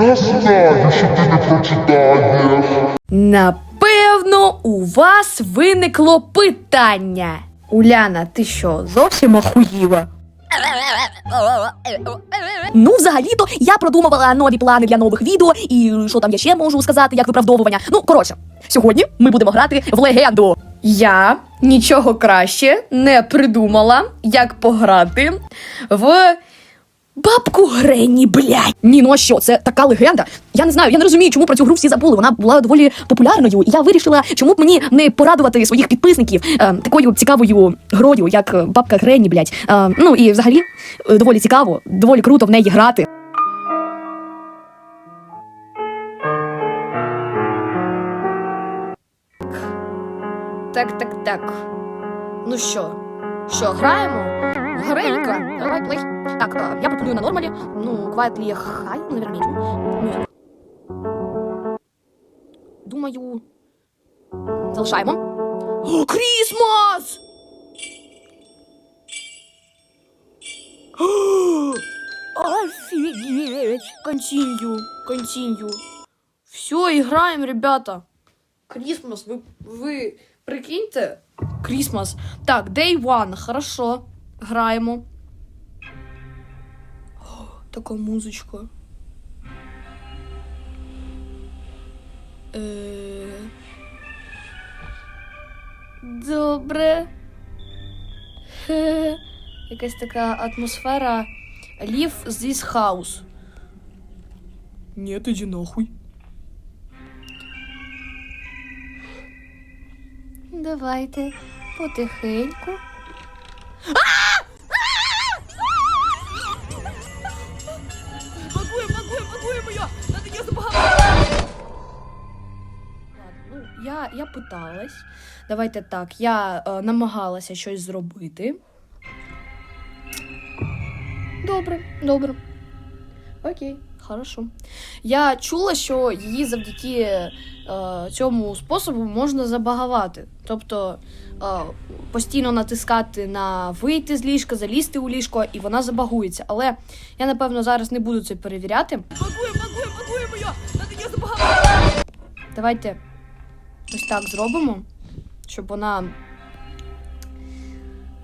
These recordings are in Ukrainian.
Я знаю, що ти не прочитаєш. Напевно, у вас виникло питання. Уляна, ти що, зовсім охуїла? Ну, взагалі-то я продумувала нові плани для нових відео, і що там я ще можу сказати, як виправдовування. Ну, коротше, сьогодні ми будемо грати в легенду. Я нічого краще не придумала, як пограти в Бабку Гренні, блядь. Ні, ну а що, це така легенда. Я не знаю, я не розумію, чому про цю гру всі забули. Вона була доволі популярною. І я вирішила, чому б мені не порадувати своїх підписників е, такою цікавою грою, як е, бабка Гренні, блядь. Е, ну і взагалі е, доволі цікаво, доволі круто в неї грати. Так, так, так. Ну що, що, граємо? Гренька, давай плей. Так, е, я пропоную на нормалі. Ну, quietly high, ну, наверное, medium. Ні. Думаю. Залишаємо. О, Крісмас! Офигеть! Continue, continue. Все, играем, ребята. Крисмас, вы, вы прикиньте? Крисмас. Так, day one, хорошо. Граємо. О, така музичка. Е... Добре. Хе. Якась така атмосфера. Leave this house. Нет, иди нахуй. Давайте потихеньку. Багує, я, я питалась. Давайте так, я е, намагалася щось зробити. Добре, добре. Окей, хорошо. Я чула, що її завдяки е, цьому способу можна забагувати. Тобто е, постійно натискати на вийти з ліжка, залізти у ліжко, і вона забагується. Але я, напевно, зараз не буду це перевіряти. Багує, багує, багує моя! Надо я забагала! Давайте ось так зробимо, щоб вона.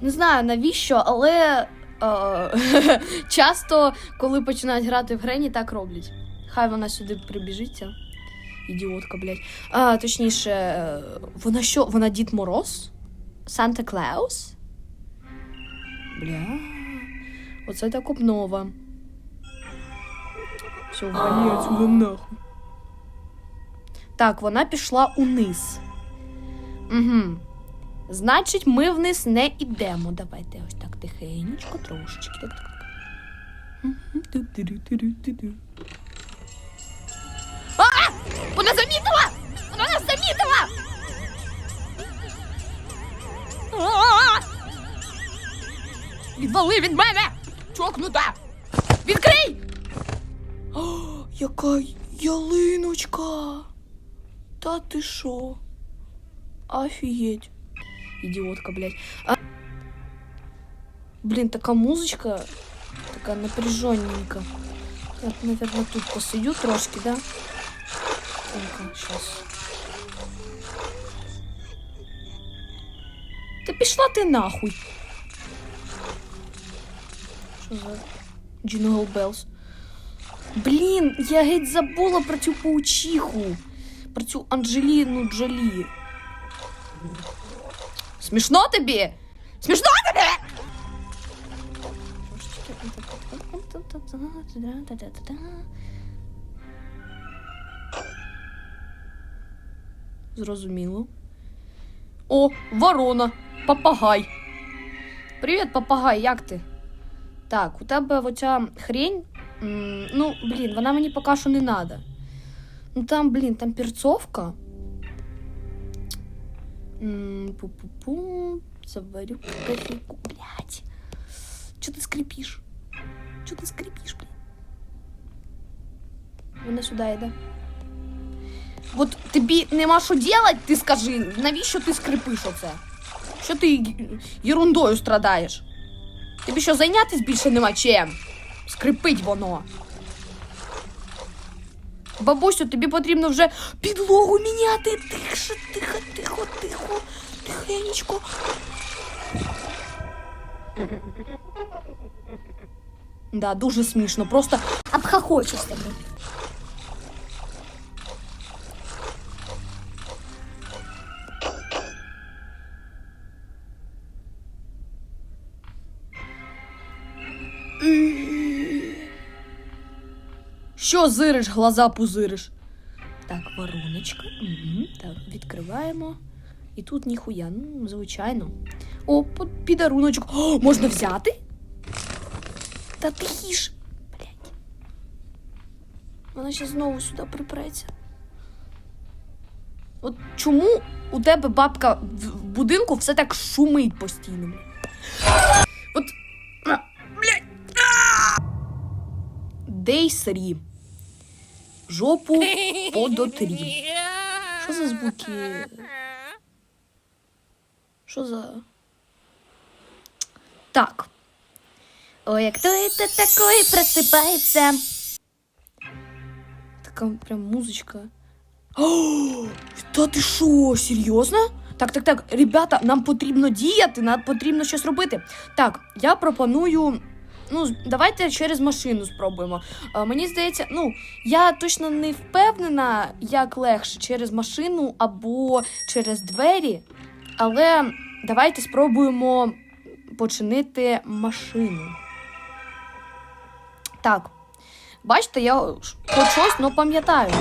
Не знаю навіщо, але е, часто, коли починають грати в Грені, так роблять. Хай вона сюди прибіжиться. Ідіотка, блядь. А, точніше, вона що? Вона Дід Мороз? Санта Клаус? Бля. Оце так обнова. Все, валі отсюда нахуй. Так, вона пішла униз. Угу. Значить, ми вниз не йдемо. Давайте ось так тихенечко, трошечки. Так, так. А! Вона замітила! Вона нас замітила! Відвали від мене! Чокнута! Відкрий! О, яка ялиночка! Та ти шо? Офігеть. Ідіотка, блядь. А... Блін, така музичка, така напряженненька. Я, наверное, тут посидю трошки, да? Ну-ка, щас. Та пішла ти нахуй. Що за Jingle Bells? Блін, я геть забула про цю паучиху. Про цю Анджеліну Джолі. Смішно тобі? Смішно тобі? Зрозуміло. О, ворона, папагай. Привіт, папагай, як ти? Так, у тебе оця хрень. ну, блін, вона мені поки що не надо. Ну там, блін, там перцовка. М, Пу-пу-пу. Заварю кофейку, блядь. Чё ты скрипишь? Чё ты скрипишь, блин? Вона сюди йде. От тобі нема що делать, ти скажи, навіщо ти скрипиш оце? Що ти г- ерундою страдаєш? Тобі що зайнятись більше нема чим? Скрипить воно. Бабусю, тобі потрібно вже підлогу міняти. Тихше, тихо, тихо, тихо, тихенечко. Да, дуже смішно, просто обхохочу Що зириш, глаза пузириш? Так, вороночка. Угу. Так, відкриваємо. І тут ніхуя, ну, звичайно. О, підаруночок. О, можна взяти? Та тихіш. Блять. Вона ще знову сюди припреться. От чому у тебе бабка в будинку все так шумить постійно? От. Блять. Дейсрі. Жопу подотрі. Що за звуки? Що за. Так. Ой, кто это такой просыпается? Така прям музичка. О, та ти що, серйозно? Так, так, так, ребята, нам потрібно діяти, нам потрібно щось робити. Так, я пропоную. Ну, давайте через машину спробуємо. А, мені здається, ну, я точно не впевнена, як легше через машину або через двері. Але давайте спробуємо починити машину. Так. Бачите, я хоч щось, але пам'ятаю.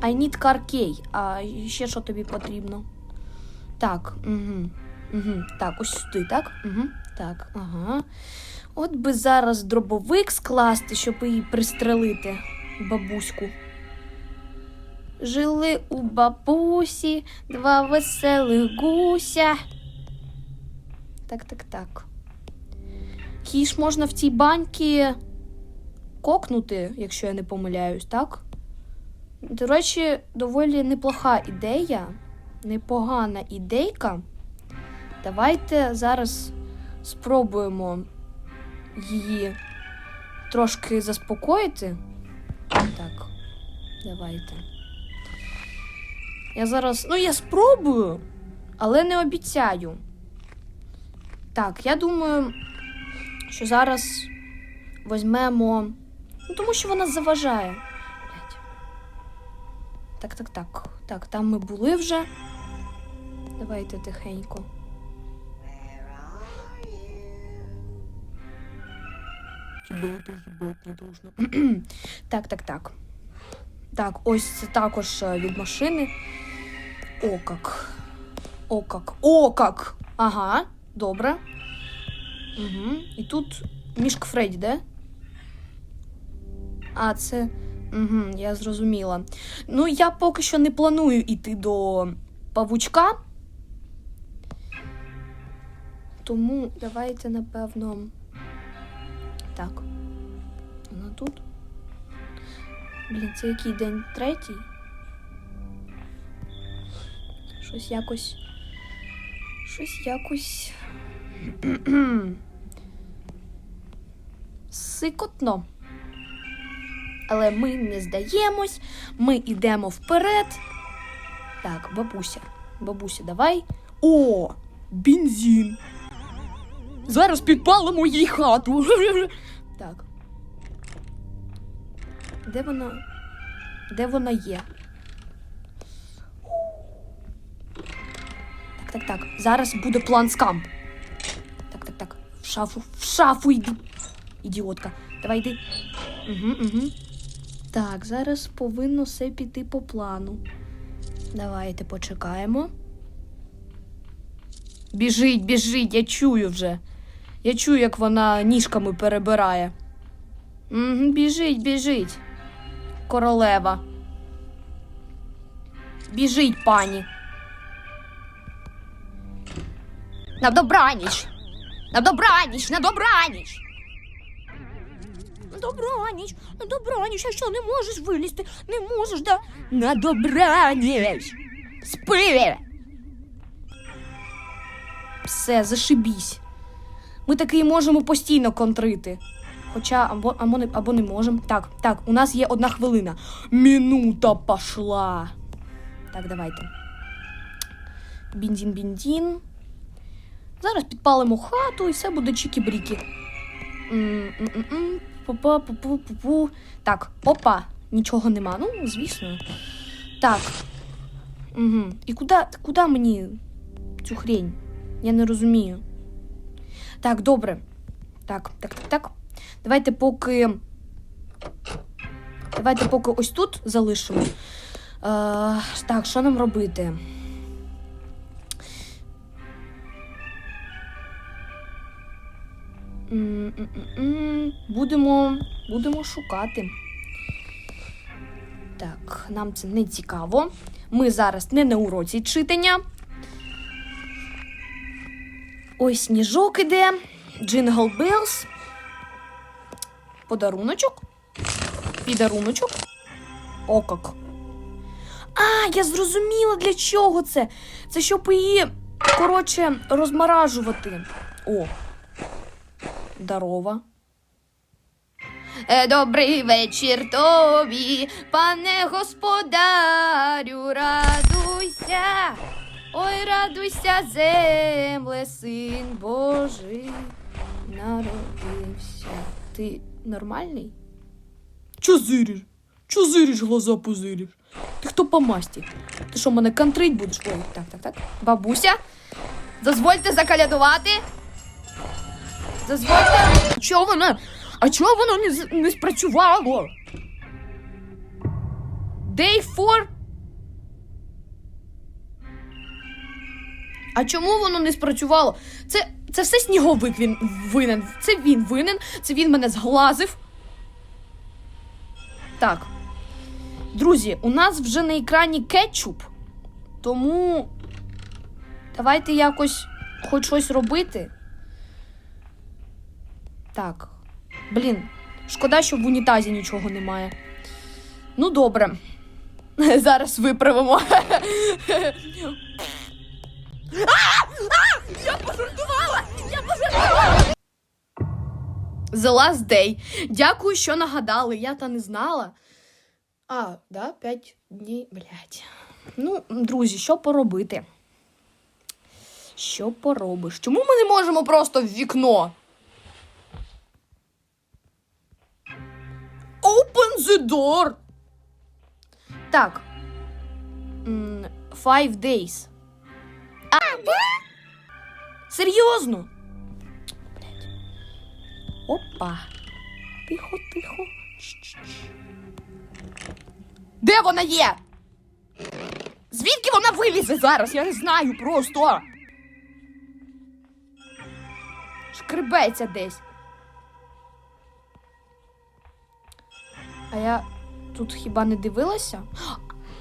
I need car key. А ще що тобі потрібно? Так, угу. Угу. Так, ось сюди, так? Угу. Так, ага. От би зараз дробовик скласти, щоб її пристрелити, бабуську. Жили у бабусі два веселих гуся. Так, так, так. Її ж можна в цій баньці кокнути, якщо я не помиляюсь, так? До речі, доволі неплоха ідея, непогана ідейка. Давайте зараз спробуємо її трошки заспокоїти. Так, давайте. Я зараз. Ну, я спробую, але не обіцяю. Так, я думаю, що зараз візьмемо. Ну, тому що вона заважає. Так, так, так. Так, там ми були вже. Давайте тихенько. Так, так, так. Так, ось це також е, від машини. О, как. О, как. О, как. Ага, добре. Угу. І тут мішка Фредді, де? А, це. Угу, я зрозуміла. Ну, я поки що не планую йти до павучка. Тому давайте, напевно. Так. Вона тут. Блін, це який день третій? Щось якось. Щось якось. Сикотно. Але ми не здаємось, ми йдемо вперед. Так, бабуся. Бабуся, давай. О! Бензин. Зараз підпалимо їй хату. Так. Де вона? Де вона є? Так, так, так. Зараз буде план скамп. Так, так, так. В шафу, в шафу йди. Ідіотка. Давай йди. Угу, угу. Так, зараз повинно все піти по плану. Давайте почекаємо. Біжить, біжить, я чую вже. Я чую, як вона ніжками перебирає. Біжить, біжить. Королева. Біжить, пані. На добраніч. На добраніч, на добраніч. На добраніч, на добраніч, а що не можеш вилізти? Не можеш, да? На добраніч. Спи. Все, зашибісь. Ми таки можемо постійно контрити. Хоча або, або, не, або не можемо. Так, так, у нас є одна хвилина. Минута пошла. Так, давайте. Бензин. Зараз підпалимо хату і все буде чікі-брікі. Так, опа, нічого нема. Ну, звісно. Так. Угу. І куди, куди мені цю хрень? Я не розумію. Так, добре. Так, так, так, так. Давайте поки. Давайте поки ось тут залишимо. Е, так, що нам робити? Будемо, будемо шукати. Так, нам це не цікаво. Ми зараз не на уроці читання. Ось сніжок іде. Джингл Белс. Подаруночок. Підаруночок. О, как. А, я зрозуміла, для чого це. Це щоб її, коротше, розморажувати. О. Здорова. Е, Добрий вечір тобі, пане господарю, радуйся. Ой, радуйся, земле, син Божий народився. Ти нормальний? Чо зириш? Чо зириш, глаза позириш? Ти хто по масті? Ти що, мене контрить будеш? Ой, так, так, так. Бабуся, дозвольте закалядувати. Дозвольте. Чого воно? А чого воно не, не спрацювало? Day 4? А чому воно не спрацювало? Це, це все сніговик він винен. Це він винен, це він мене зглазив. Так. Друзі, у нас вже на екрані кетчуп. Тому давайте якось хоч щось робити. Так. Блін, шкода, що в унітазі нічого немає. Ну, добре. Зараз виправимо. Я пожартувала! Я пожартувала! The last day. Дякую, що нагадали. Я та не знала. А, да, п'ять днів, блядь. Ну, друзі, що поробити? Що поробиш? Чому ми не можемо просто в вікно? Open the door! Так. Five days. Серйозно? Блядь. Опа. Тихо, тихо. Чш-чш. Де вона є? Звідки вона вилізе зараз? Я не знаю просто. Шкребеться десь. А я тут хіба не дивилася?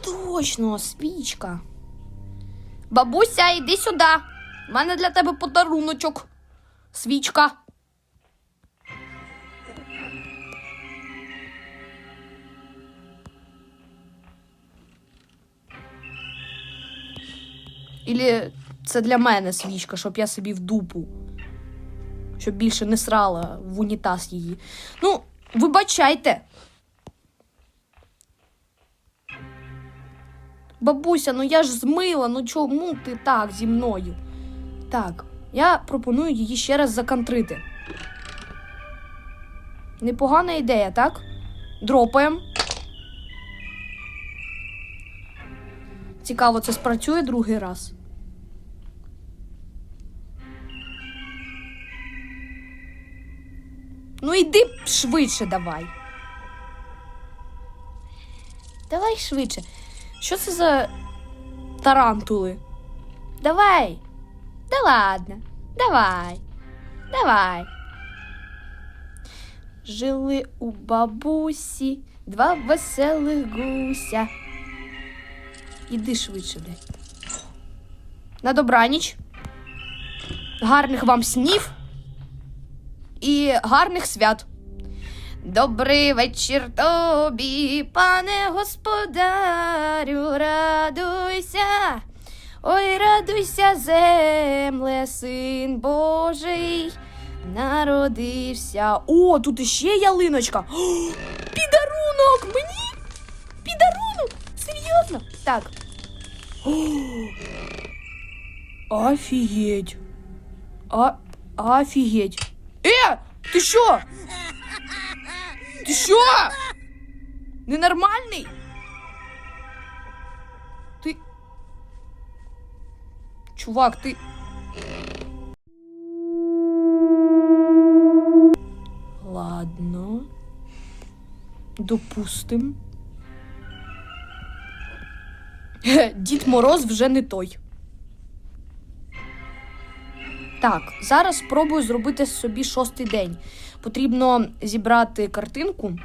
Точно, свічка. Бабуся, йди сюди. У мене для тебе подаруночок. Свічка. Ілі це для мене свічка, щоб я собі в дупу. Щоб більше не срала в унітаз її. Ну, вибачайте. Бабуся, ну я ж змила, ну чому ти так зі мною? Так, я пропоную її ще раз законтрити. Непогана ідея, так? Дропаємо. Цікаво, це спрацює другий раз. Ну йди швидше давай. Давай швидше. Що це за тарантули? Давай. Да ладно. Давай. Давай. Жили у бабусі два веселих гуся. Іди швидше, блядь. На добраніч. Гарних вам снів і гарних свят. Добрий вечір тобі, пане господарю, радуйся. Ой, радуйся, земле, син Божий народився. О, тут іще ялиночка. О, підарунок! Мені? Підарунок! Серйозно? Так. О, офігеть. А, офігеть. Е, ти що? Ти що? Ненормальний? Чувак, ти. Ладно. Допустим. Дід Мороз вже не той. Так, зараз спробую зробити собі шостий день. Потрібно зібрати картинку.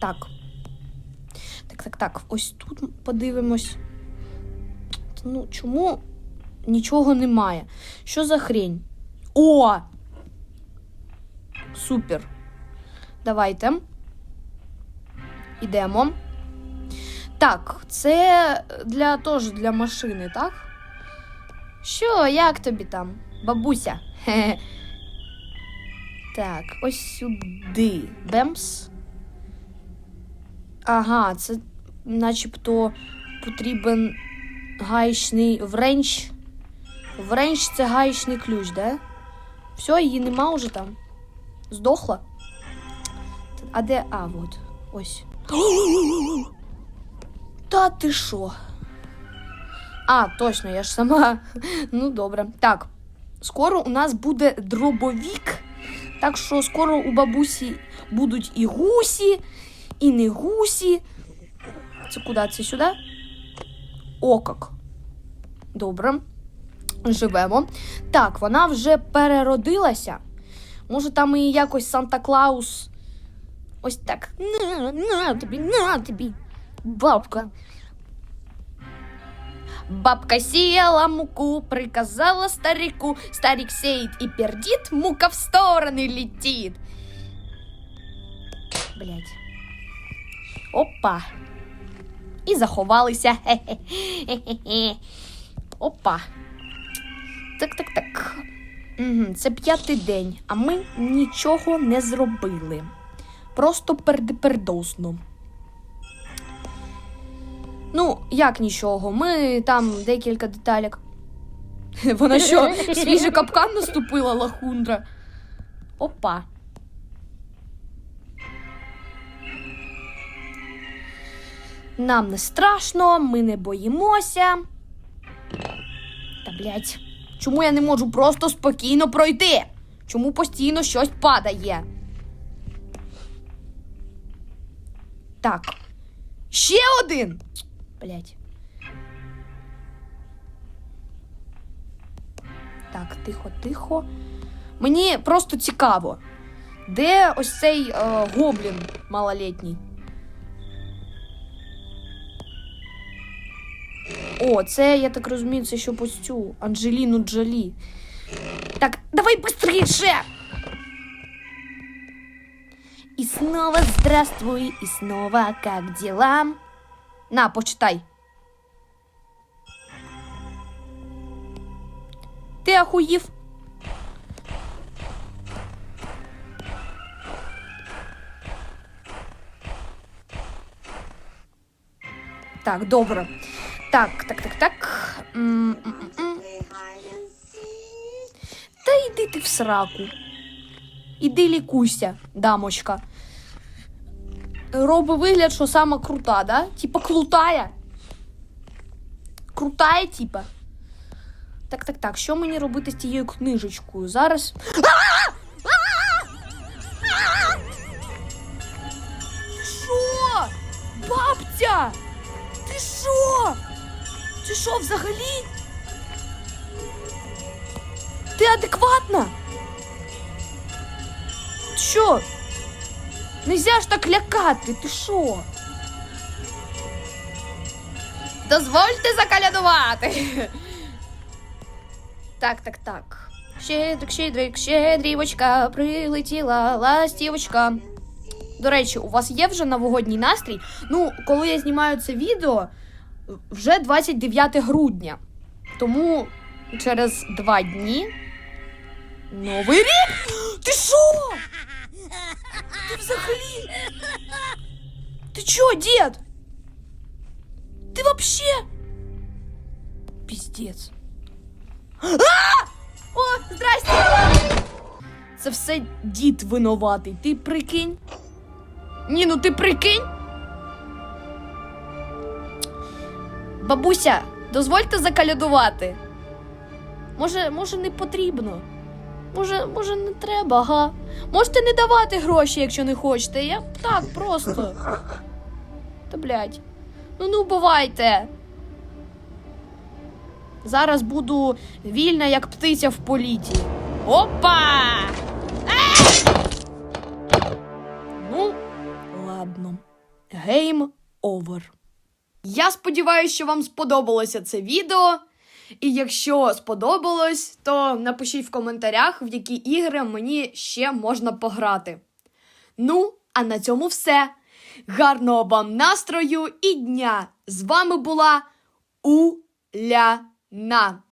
Так. Так, так, так. Ось тут подивимось. Ну, чому нічого немає? Що за хрень? О! Супер. Давайте. Ідемо. Так, це для теж для машини, так? Що, як тобі там, бабуся? Хе-хе. Так, ось сюди. Бемс. Ага, це начебто потрібен гаечний вренч. Вренч це гаечний ключ, да? Все, її нема вже там. Здохла? А де. А, от. Ось. Та ти що? А, точно, я ж сама. Ну, добре. Так. Скоро у нас буде дробовік. Так що скоро у бабусі будуть і гусі, і не гусі. Це куди? Це сюди? О, як. Добре. Живемо. Так, вона вже переродилася. Може, там і якось Санта Клаус. Ось так. На, на тобі, на тобі. Бабка. Бабка сеяла муку, приказала старику. Старик сеет и пердит, мука в стороны летит. Блять. Опа. І заховалися. Хе-хе-хе. Опа. Так, так, так. Це п'ятий день, а ми нічого не зробили. Просто пердепердосно. Ну, як нічого, ми там декілька деталек. Вона що, свіжий капкан наступила лахундра. Опа. Нам не страшно, ми не боїмося. Та блять, чому я не можу просто спокійно пройти? Чому постійно щось падає? Так. Ще один. Блять. Так, тихо, тихо. Мені просто цікаво, де ось цей е, гоблін малолітній? О, це, я так розумію, це щоб ось цю Анджеліну Джолі. Так, давай быстрее! И снова здравствуй, и снова как дела? На, почитай. Ти ахуїв? Так, добре. Так, так, так, так. М, м, м. Та йди ти в сраку. Іди лікуйся, дамочка. Роби вигляд, що сама крута, да? Типа крутая. Крутая, типа. Так, так, так. Що мені робити з тією книжечкою? Зараз. Ти Ти що взагалі? Ти адекватна? Що? Нельзя ж так лякати, ти що? Дозвольте закалядувати. Так, так, так. Щедрик, щедрик, щедрівочка, прилетіла ластівочка. До речі, у вас є вже новогодній настрій? Ну, коли я знімаю це відео, вже 29 грудня. Тому через два дні Новий рік? Ти що? Ти взагалі? Ти чо, дід? Ти вообще? Піздець. А! О, здрасте! Це все дід винуватий. Ти прикинь? Ні, ну ти прикинь? Бабуся, дозвольте закалядувати. Може, може, не потрібно. Може, може, не треба, га? Можете не давати гроші, якщо не хочете. Я так просто. Та блядь. Ну ну бувайте. Зараз буду вільна, як птиця в політі. Опа! Ну, ладно. Гейм овер. Я сподіваюся, що вам сподобалося це відео. І якщо сподобалось, то напишіть в коментарях, в які ігри мені ще можна пограти. Ну, а на цьому все. Гарного вам настрою і дня! З вами була Уляна.